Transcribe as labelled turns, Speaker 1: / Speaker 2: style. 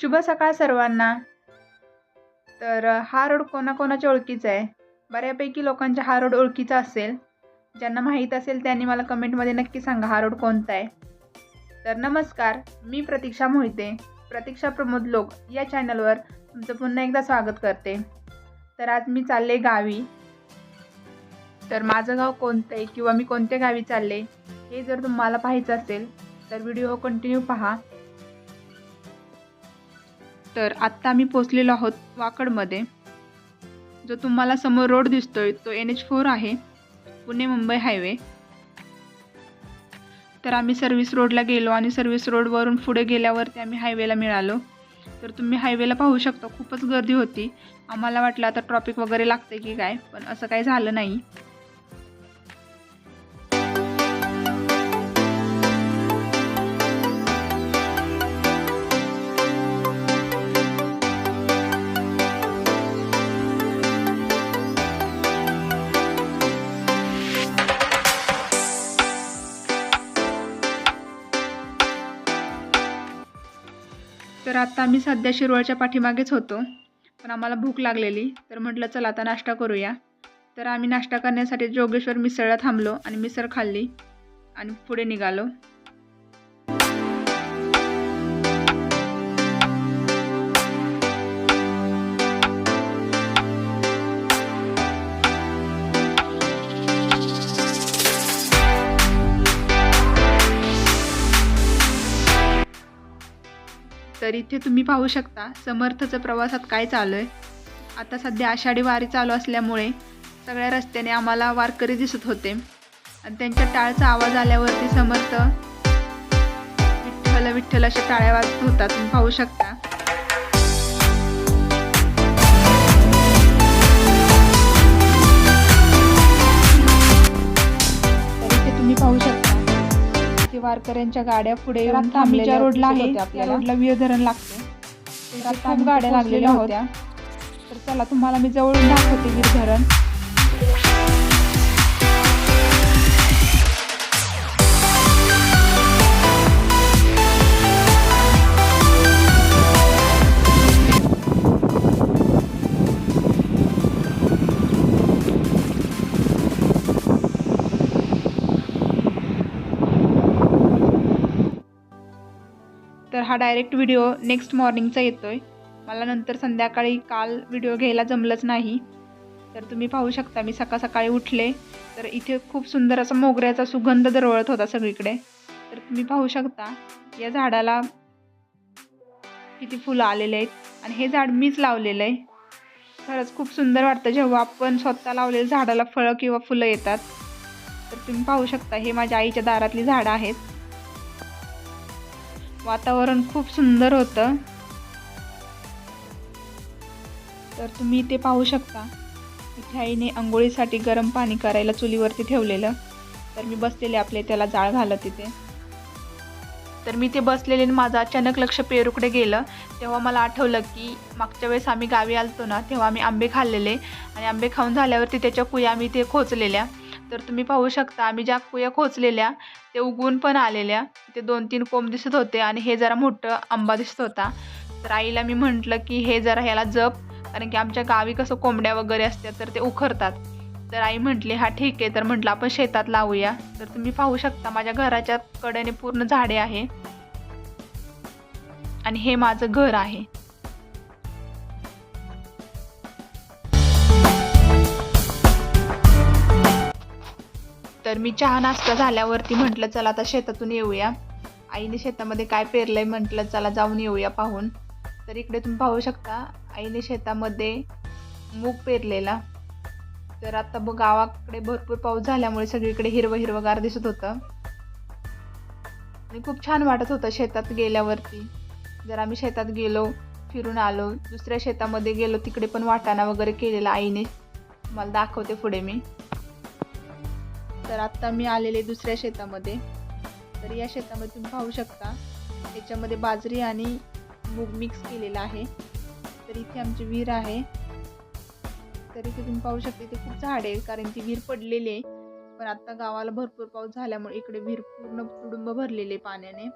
Speaker 1: शुभ सकाळ सर्वांना. तर हा रोड कोणाकोणाच्या ओळखीचा आहे? बऱ्यापैकी लोकांच्या हा रोड ओळखीचा असेल. ज्यांना माहीत असेल त्यांनी मला कमेंटमध्ये नक्की सांगा हा रोड कोणता आहे. तर नमस्कार मी प्रतीक्षा मोहिते प्रतीक्षा प्रमोद लोक या चॅनलवर तुमचं पुन्हा एकदा स्वागत करते. तर आज मी चालले गावी. तर माझं गाव कोणतं आहे किंवा मी कोणत्या गावी चालले हे जर तुम्हाला पाहायचं असेल तर व्हिडिओ कंटिन्यू पहा. तर आत्ता आम्ही पोचलेलो आहोत वाकडमध्ये. जो तुम्हाला समोर रोड दिसतोय तो एन एच फोर आहे पुणे मुंबई हायवे तर आम्ही सर्व्हिस रोडला गेलो आणि सर्व्हिस रोडवरून पुढे गेल्यावरती आम्ही हायवेला मिळालो. तर तुम्ही हायवेला पाहू शकता खूपच गर्दी होती. आम्हाला वाटलं आता ट्रॉफिक वगैरे लागते की काय पण असं काही झालं नाही. तर आत्ता आम्ही सध्या शिरवळच्या पाठीमागेच होतो. पण आम्हाला भूक लागलेली. तर म्हटलं चला आता नाश्ता करूया. तर आम्ही नाश्ता करण्यासाठी जोगेश्वर मिसळला थांबलो आणि मिसळ खाल्ली आणि पुढे निघालो. तर इथे तुम्ही पाहू शकता समर्थचं प्रवासात काय चालू आहे. आता सध्या आषाढी वारी चालू असल्यामुळे सगळ्या रस्त्याने आम्हाला वारकरी दिसत होते. आणि त्यांच्या टाळचा आवाज आल्यावरती समर्थ विठ्ठल विठ्ठल अशा टाळ्या वाजत होता. तुम्ही पाहू शकता. इथे तुम्ही पाहू शकता वारकऱ्यांच्या गाड्या पुढे येऊन थांबलेल्या रोडला आहे त्या रोडला विरधरण लागते तर आता खूप गाड्या लागलेल्या होत्या. तर चला तुम्हाला मी जवळून दाखवते विरधरण तर हा डायरेक्ट व्हिडिओ नेक्स्ट मॉर्निंगचा येतो आहे मला नंतर संध्याकाळी काल व्हिडिओ घ्यायला जमलंच नाही. तर तुम्ही पाहू शकता मी सकाळ सकाळी उठले. तर इथे खूप सुंदर असा मोगऱ्याचा सुगंध दरवळत होता सगळीकडे. तर तुम्ही पाहू शकता या झाडाला किती फुलं आलेले आहेत आणि हे झाड मीच लावलेलं आहे. खरंच खूप सुंदर वाटतं जेव्हा आपण स्वतः लावलेल्या झाडाला फळं किंवा फुलं येतात. तर तुम्ही पाहू शकता हे माझ्या आईच्या दारातली झाडं आहेत. वातावरण खूप सुंदर होतं. तर तुम्ही इथे पाहू शकता. इथे आईने आंघोळीसाठी गरम पाणी करायला चुलीवरती ठेवलेलं. तर मी बसलेले आपले त्याला जाळ घालत तिथे तर मी ते बसलेले आणि माझं अचानक लक्ष पेरूकडे गेलं. तेव्हा मला आठवलं की मागच्या वेळेस आम्ही गावी आलतो ना तेव्हा आम्ही आंबे खाल्लेले. आणि आंबे खाऊन झाल्यावरती त्याच्या कुया आम्ही ते खोचलेल्या. तर तुम्ही पाहू शकता आम्ही ज्या कुया खोचलेल्या ते उगवून पण आलेल्या. ते दोन तीन कोंब दिसत होते आणि हे जरा मोठं आंबा दिसत होता. तर आईला मी म्हटलं की हे जरा ह्याला जप कारण की आमच्या गावी कसं कोंबड्या वगैरे असतात तर ते उखरतात. तर आई म्हटली हा ठीक आहे. तर म्हटलं आपण शेतात लावूया. तर तुम्ही पाहू शकता माझ्या घराच्या कडेने पूर्ण झाडे आहे. आणि हे माझं घर आहे. तर मी चहा नाश्ता झाल्यावरती म्हटलं चला आता शेतातून येऊया. आईने शेतामध्ये काय पेरलंय म्हटलं चला जाऊन येऊया पाहून. तर इकडे तुम्ही पाहू शकता आईने शेतामध्ये मूग पेरलेला. तर आता ब गावाकडे भरपूर पाऊस झाल्यामुळे सगळीकडे हिरवं हिरवंगार दिसत होतं. आणि खूप छान वाटत होतं शेतात गेल्यावरती. जर आम्ही शेतात गेलो फिरून आलो दुसऱ्या शेतामध्ये गेलो तिकडे पण वाटाणा वगैरे केलेला आईने. मला दाखवते पुढे मी. तर आत्ता मी आलेले दुसऱ्या शेतामध्ये. तर या शेतामध्ये तुम्ही पाहू शकता याच्यामध्ये बाजरी आणि मूग मिक्स केलेला आहे. तर इथे आमची विहीर आहे. तर इथे तुम्ही पाहू शकता इथे खूप झाड आहे कारण ती विहीर पडलेली आहे. पण आता गावाला भरपूर पाऊस झाल्यामुळे इकडे विहीर पूर्ण तुडुंब भरलेले पाण्याने.